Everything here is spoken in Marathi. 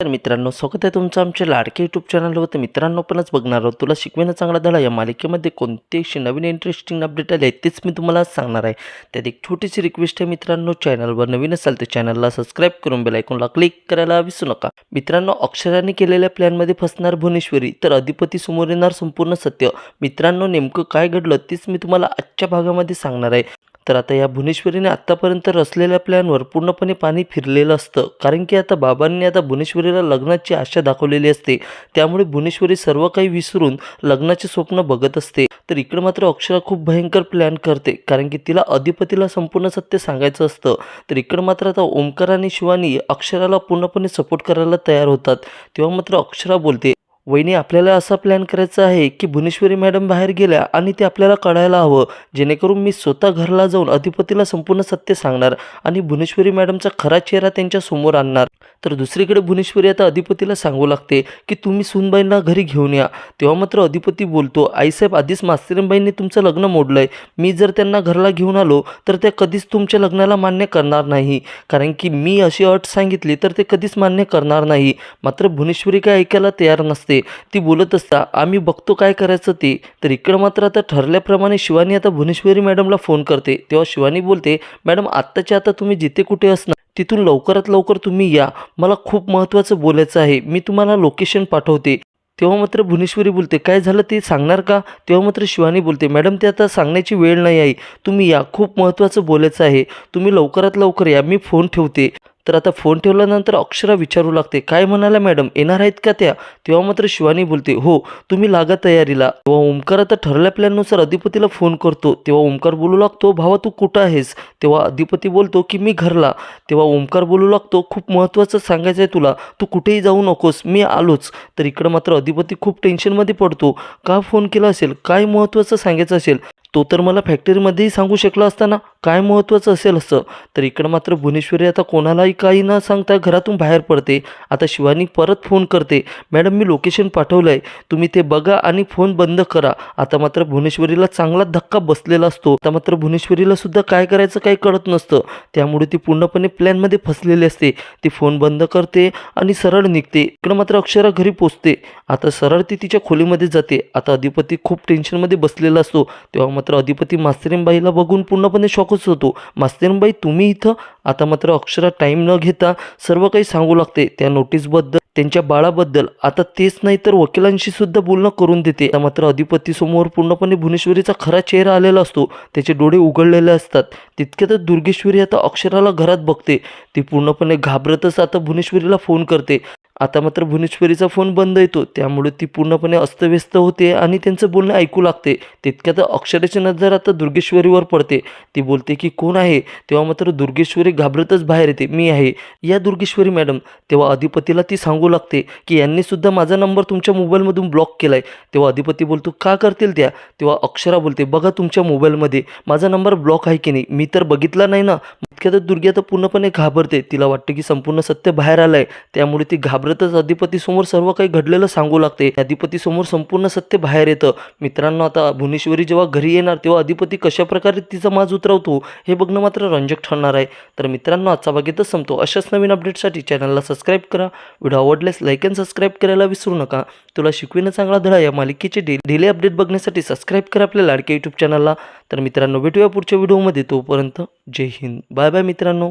तर मित्रांनो स्वागत आहे तुमचं आमच्या लाडके यूट्यूब चॅनलवर तर मित्रांनो पणच बघणार आहोत. तुला शिकवेनं चांगला धडा या मालिकेमध्ये कोणते अशी नवीन इंटरेस्टिंग अपडेट आले आहेत तेच मी तुम्हाला सांगणार आहे. त्यात एक छोटीशी रिक्वेस्ट आहे मित्रांनो चॅनलवर नवीन असाल तर चॅनलला सबस्क्राईब करून बेल आयकॉनला क्लिक करायला विसरू नका. मित्रांनो अक्षराने केलेल्या प्लॅनमध्ये फसणार भुवनेश्वरी तर अधिपती समोर येणार संपूर्ण सत्य. मित्रांनो नेमकं काय घडलं तेच मी तुम्हाला आजच्या भागामध्ये सांगणार आहे. तर आता या भुवनेश्वरीने आत्तापर्यंत रचलेल्या प्लॅनवर पूर्णपणे पाणी फिरलेलं असतं. कारण की आता बाबांनी आता भुवनेश्वरीला लग्नाची आशा दाखवलेली असते. त्यामुळे भुवनेश्वरी सर्व काही विसरून लग्नाचे स्वप्न बघत असते. तर इकडं मात्र अक्षरा खूप भयंकर प्लॅन करते. कारण की तिला अधिपतीला संपूर्ण सत्य सांगायचं असतं. तर इकडं मात्र आता ओंकार आणि शिवानी अक्षराला पूर्णपणे सपोर्ट करायला तयार होतात. तेव्हा मात्र अक्षरा बोलते वहिनी आपल्याला असा प्लॅन करायचा आहे की भुवनेश्वरी मॅडम बाहेर गेल्या आणि ते आपल्याला कळायला हवं. जेणेकरून मी स्वतः घरला जाऊन अधिपतीला संपूर्ण सत्य सांगणार आणि भुवनेश्वरी मॅडमचा खरा चेहरा त्यांच्यासमोर आणणार. तर दुसरीकडे भुवनेश्वरी आता अधिपतीला सांगू लागते की तुम्ही सुनबाईंना घरी घेऊन या. तेव्हा मात्र अधिपती बोलतो आईसाहेब आधीच मास्तरीनबाईंनी तुमचं लग्न मोडलं आहे मी जर त्यांना घरला घेऊन आलो तर त्या कधीच तुमच्या लग्नाला मान्य करणार नाही. कारण की मी अशी अट सांगितली तर ते कधीच मान्य करणार नाही. मात्र भुवनेश्वरी काय ऐकायला तयार नसते. ती बोलत असता आम्ही बघतो काय करायचं ते. तर इकडं मात्र आता ठरल्याप्रमाणे शिवानी आता भुवनेश्वरी मॅडमला फोन करते. तेव्हा शिवानी बोलते मॅडम आत्ताच्या आता तुम्ही जिथे कुठे असणार तिथून लवकरात लवकर तुम्ही या. मला खूप महत्त्वाचं बोलायचं आहे. मी तुम्हाला लोकेशन पाठवते. तेव्हा मात्र भुवनेश्वरी बोलते काय झालं ते सांगणार का? तेव्हा मात्र शिवानी बोलते मॅडम ते आता सांगण्याची वेळ नाही आहे तुम्ही या. खूप महत्त्वाचं बोलायचं आहे. तुम्ही लवकरात लवकर या. मी फोन ठेवते. तर आता फोन ठेवल्यानंतर अक्षरा विचारू लागते. काय म्हणाला मॅडम येणार आहेत का त्या? तेव्हा मात्र शिवानी बोलते हो तुम्ही लागा तयारीला. तेव्हा ओमकार आता ठरल्या प्लॅननुसार अधिपतीला फोन करतो. तेव्हा ओंकार बोलू लागतो भावा तू कुठं आहेस? तेव्हा अधिपती बोलतो की मी घरला. तेव्हा ओंकार बोलू लागतो खूप महत्त्वाचं सांगायचं आहे तुला. तू कुठेही जाऊ नकोस. मी आलोच. तर इकडं मात्र अधिपती खूप टेन्शनमध्ये पडतो. का फोन केला असेल? काय महत्त्वाचं सांगायचं असेल? तो तर मला फॅक्टरीमध्येही सांगू शकला असताना काय महत्त्वाचं असेल असं? तर इकडं मात्र भुवनेश्वरी आता कोणालाही काही न सांगता घरातून बाहेर पडते. आता शिवानी परत फोन करते. मॅडम मी लोकेशन पाठवलं आहे तुम्ही ते बघा आणि फोन बंद करा. आता मात्र भुवनेश्वरीला चांगला धक्का बसलेला असतो. आता मात्र भुवनेश्वरीला सुद्धा काय करायचं काही कळत नसतं. त्यामुळे ती पूर्णपणे प्लॅनमध्ये फसलेली असते. ती फोन बंद करते आणि सरळ निघते. इकडं मात्र अक्षरा घरी पोचते. आता सरळ ती तिच्या खोलीमध्ये जाते. आता अधिपती खूप टेन्शनमध्ये बसलेला असतो. तेव्हा मात्र अधिपती मास्तरीनबाईला बघून पूर्णपणे शॉकच होतो. मास्तरीनबाई तुम्ही इथं? आता मात्र अक्षरा टाईम न घेता सर्व काही सांगू लागते. त्या नोटीसबद्दल त्यांच्या बाळाबद्दल. आता तेच नाही तर वकिलांशी सुद्धा बोलणं करून देते. आता मात्र अधिपतीसमोर पूर्णपणे भुवनेश्वरीचा खरा चेहरा आलेला असतो. त्याचे डोळे उघडलेले असतात. तितक्यातच दुर्गेश्वरी आता अक्षराला घरात बघते. ती पूर्णपणे घाबरतच आता भुवनेश्वरीला फोन करते. आता मात्र भुवनेश्वरीचा फोन बंद येतो त्यामुळे ती पूर्णपणे अस्तव्यस्त होते आणि त्यांचं बोलणं ऐकू लागते. तितक्यात अक्षराची नजर आता दुर्गेश्वरीवर पडते. ती बोलते की कोण आहे? तेव्हा मात्र दुर्गेश्वरी घाबरतच बाहेर येते. मी आहे. या दुर्गेश्वरी मॅडम. तेव्हा अधिपतीला ती सांगू लागते की यांनी सुद्धा माझा नंबर तुमच्या मोबाईलमधून ब्लॉक केला आहे तेव्हा अधिपती बोलतो का करतील त्या? तेव्हा अक्षरा बोलते बघा तुमच्या मोबाईलमध्ये. माझा नंबर ब्लॉक आहे की नाही? मी तर बघितला नाही ना. इतक्यात दुर्गी आता पूर्णपणे घाबरते. तिला वाटते की संपूर्ण सत्य बाहेर आलं आहे त्यामुळे ती घाबर घाबरतच अधिपतीसमोर सर्व काही घडलेलं सांगू लागते. अधिपतीसमोर संपूर्ण सत्य बाहेर येतं. मित्रांनो आता भुवनेश्वरी जेव्हा घरी येणार तेव्हा अधिपती कशा प्रकारे तिचा माज उतरवतो हे बघणं मात्र रंजक ठरणार आहे. तर मित्रांनो आजचा भाग इथंच संपतो. अशाच नवीन अपडेटसाठी चॅनलला सबस्क्राईब करा. व्हिडिओ आवडल्यास लाईक अँड सबस्क्राईब करायला विसरू नका. तुला शिकविणं चांगला धडा या मालिकेचे डे डेली अपडेट बघण्यासाठी सबस्क्राईब करा आपल्या लाडक्या यूट्यूब चॅनलला तर मित्रांनो भेटूया पुढच्या व्हिडिओमध्ये. तोपर्यंत जय हिंद. बाय बाय मित्रांनो.